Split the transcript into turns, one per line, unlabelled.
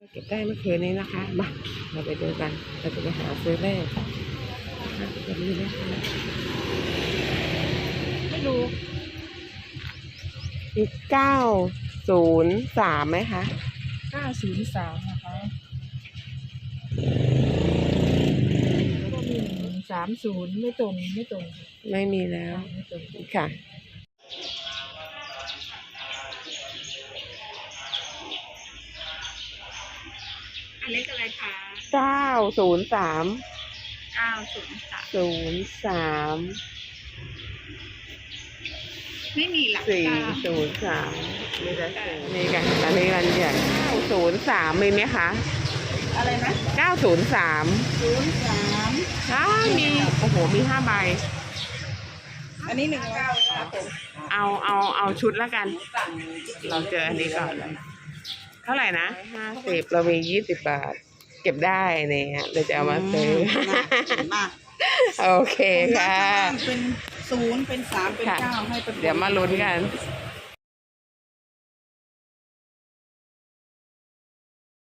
เก็บได้เมื่อคืนนี้นะคะ มา เราไปดูกันเราจะไปหาซื้อเลขนะคะจะมีเลขอะไร
ไม่รู้
มีเก้าศูนย์สามไหมคะ
903นะคะแล้วก็มี130ไม่ตรงไม่ตรง
ไม่มีแล้ว
ไม่ตรง
ค่ะ
อันเล็กอะไรคะ
เก้าศูนย์สาม
903
ศูนย์สาม
ไม่มีหลัก
สี่
เก้า
ศูนย์สามนี่ละนี่กันอันนี้มันใหญ่เก้าศูนย์สามมีไหมคะ
อะไรนะ
เก้าศูนย์สาม
03
อ้ามีโอ้โหมีห้าใบ
อันนี้1เก้าครับผม
เอาเอาเอาชุดแล้วกัน เราเจออันนี้ก่อนเลย เท่าไหร่นะห้าสิบเรามียี่สิบบาท เก็บได้เนี่ยเราจะเอามาซื้อ
มาก
โอเคค่ะ
เป็นศูนย์เป็นสามเป็น
ค่ะ
เก้าให้เป็น
เดี๋ยวมาลุ้นกัน
ค